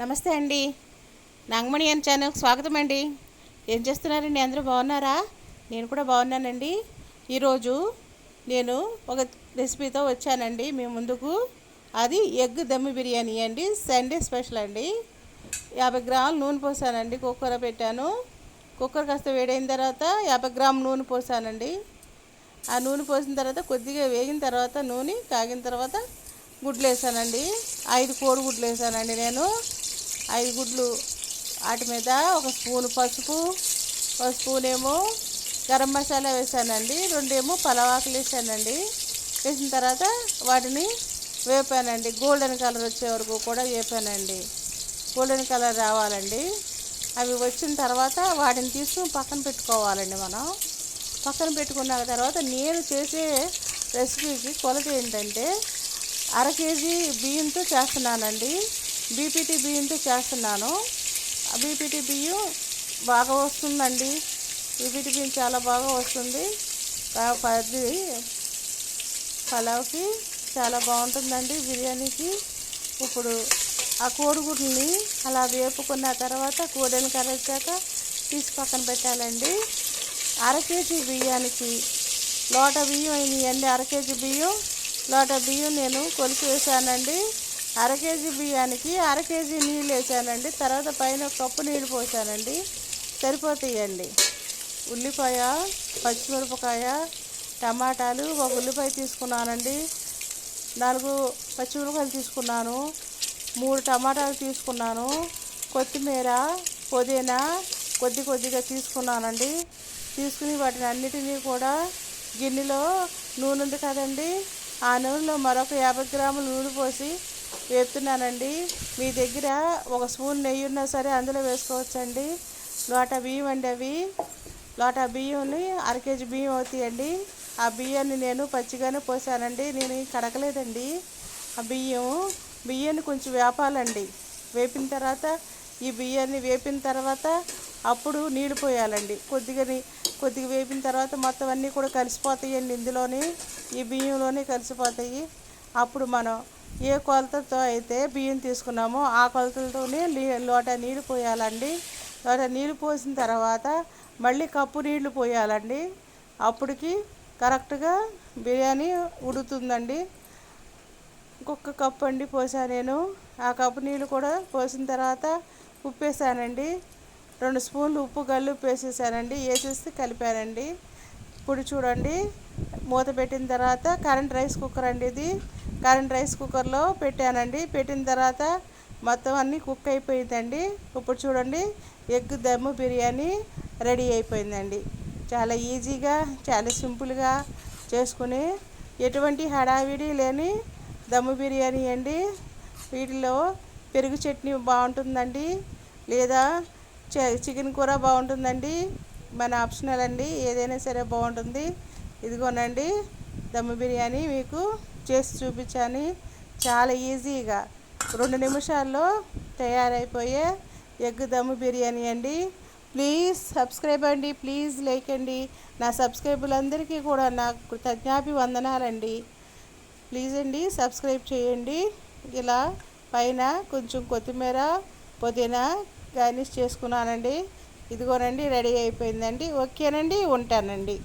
నమస్తే అండి. నాగమణి అని ఛానల్కి స్వాగతం అండి. ఏం చేస్తున్నారండి? అందరూ బాగున్నారా? నేను కూడా బాగున్నానండి. ఈరోజు నేను ఒక రెసిపీతో వచ్చానండి. మీ ముందుకు అది ఎగ్ దమ్ బిర్యానీ అండి. సండే స్పెషల్ అండి. యాభై గ్రాములు నూనె పోసానండి. కుక్కర్ పెట్టాను. కుక్కర్ కాస్త వేడైన తర్వాత యాభై గ్రాము నూనె పోసానండి. ఆ నూనె పోసిన తర్వాత కొద్దిగా వేగిన తర్వాత నూనె కాగిన తర్వాత గుడ్లు వేసానండి. ఐదు కోడి గుడ్లు వేసానండి నేను. ఐదు గుడ్లు. వాటి మీద ఒక స్పూన్ పసుపు. ఒక స్పూన్ ఏమో గరం మసాలా వేసానండి. రెండేమో పలవాకులు వేసానండి. వేసిన తర్వాత వాటిని వేపానండి. గోల్డెన్ కలర్ వచ్చే వరకు కూడా వేపానండి. గోల్డెన్ కలర్ రావాలండి. అవి వచ్చిన తర్వాత వాటిని తీసుకుని పక్కన పెట్టుకోవాలండి మనం. పక్కన పెట్టుకున్న తర్వాత నేను చేసే రెసిపీకి కొలత ఏంటంటే అర కేజీ బియ్యంతో చేస్తున్నానండి. బీపీటీ బియ్యంతో చేస్తున్నాను. ఆ బీపీటీ బియ్యం బాగా వస్తుందండి. బీపీటీ బియ్యం చాలా బాగా వస్తుంది. పది పలావ్కి చాలా బాగుంటుందండి బిర్యానీకి. ఇప్పుడు ఆ కోడిగుడ్లని అలా వేపుకున్న తర్వాత కోడెలు కరచాక తీసి పక్కన పెట్టాలండి. అర కేజీ బియ్యానికి లోట బియ్యం అయినాయండి. అర కేజీ బియ్యం లోట బియ్యం నేను కొలిసి వేసానండి. అర కేజీ బియ్యానికి అర కేజీ నీళ్ళు వేసానండి. తర్వాత పైన ఒక కప్పు నీళ్ళు పోసానండి. సరిపోతాయండి. ఉల్లిపాయ పచ్చిమిరపకాయ టమాటాలు ఒక ఉల్లిపాయ తీసుకున్నానండి. నాలుగు పచ్చిమిరపకాయలు తీసుకున్నాను. మూడు టమాటాలు తీసుకున్నాను. కొత్తిమీర పుదీనా కొద్ది కొద్దిగా తీసుకున్నానండి. తీసుకుని వాటిని అన్నిటినీ కూడా గిన్నెలో నూనె ఉంది కదండి. ఆ నూనెలో మరొక యాభై గ్రాములు నూనె పోసి వేపుతున్నానండి మీ దగ్గర ఒక స్పూన్ నెయ్యి ఉన్నా సరే అందులో వేసుకోవచ్చండి. లోట బియ్యం అండి అవి. లోట బియ్యంని అర కేజీ బియ్యం అవుతాయండి. ఆ బియ్యాన్ని నేను పచ్చిగానే పోసానండి. నేను ఈ కడకలేదండి ఆ బియ్యం బియ్యాన్ని కొంచెం వేపాలండి. వేపిన తర్వాత ఈ బియ్యాన్ని వేపిన తర్వాత అప్పుడు నీళ్ళు పోయాలండి. కొద్దిగా నీ- కొద్దిగా వేపిన తర్వాత మొత్తం అన్నీ కూడా కలిసిపోతాయండి. ఇందులోని ఈ బియ్యంలోనే కలిసిపోతాయి. అప్పుడు మనం ఏ కొలతతో అయితే బియ్యం తీసుకున్నామో ఆ కొలతలతోనే లోట నీళ్ళు పోయాలండి. లోట నీళ్ళు పోసిన తర్వాత మళ్ళీ కప్పు నీళ్ళు పోయాలండి. అప్పటికి కరెక్ట్గా బిర్యానీ ఉడుతుందండి. ఇంకొక కప్పు అండి పోసా నేను. ఆ కప్పు నీళ్ళు కూడా పోసిన తర్వాత ఉప్పు వేసానండి రెండు స్పూన్లు ఉప్పు గల్లు ఉప్పు వేసేసానండి వేసేసి కలిపానండి. ఇప్పుడు చూడండి. మూత పెట్టిన తర్వాత కరెంట్ రైస్ కుక్కర్ అండి ఇది. కరెంట్ రైస్ కుక్కర్లో పెట్టానండి. పెట్టిన తర్వాత మొత్తం అన్నీ కుక్ అయిపోయిందండి. ఇప్పుడు చూడండి ఎగ్ దమ్ బిర్యానీ రెడీ అయిపోయిందండి. చాలా ఈజీగా చాలా సింపుల్గా చేసుకుని ఎటువంటి హడావిడి లేని దమ్ బిర్యానీ అండి. వీటిలో పెరుగు చట్నీ బాగుంటుందండి. లేదా చ- చికెన్ కూర బాగుంటుందండి. మన ఆప్షనల్ అండి. ఏదైనా సరే బాగుంటుంది. ఇదిగోనండి దమ్ బిర్యానీ మీకు చేసి చూపించాను. చాలా ఈజీగా. రెండు నిమిషాల్లో తయారైపోయే ఎగ్ దమ్ బిర్యానీ అండి. ప్లీజ్ సబ్స్క్రైబ్ అండి. ప్లీజ్ లైక్ అండి. నా సబ్స్క్రైబులందరికీ కూడా నాకు కృతజ్ఞాపి వందనాలండి ప్లీజ్ అండి సబ్స్క్రైబ్ చేయండి. ఇలా పైన కొంచెం కొత్తిమీర పుదీనా గార్నిష్ చేసుకున్నానండి. ఇదిగోనండి రెడీ అయిపోయిందండి. ఓకేనండి ఉంటానండి.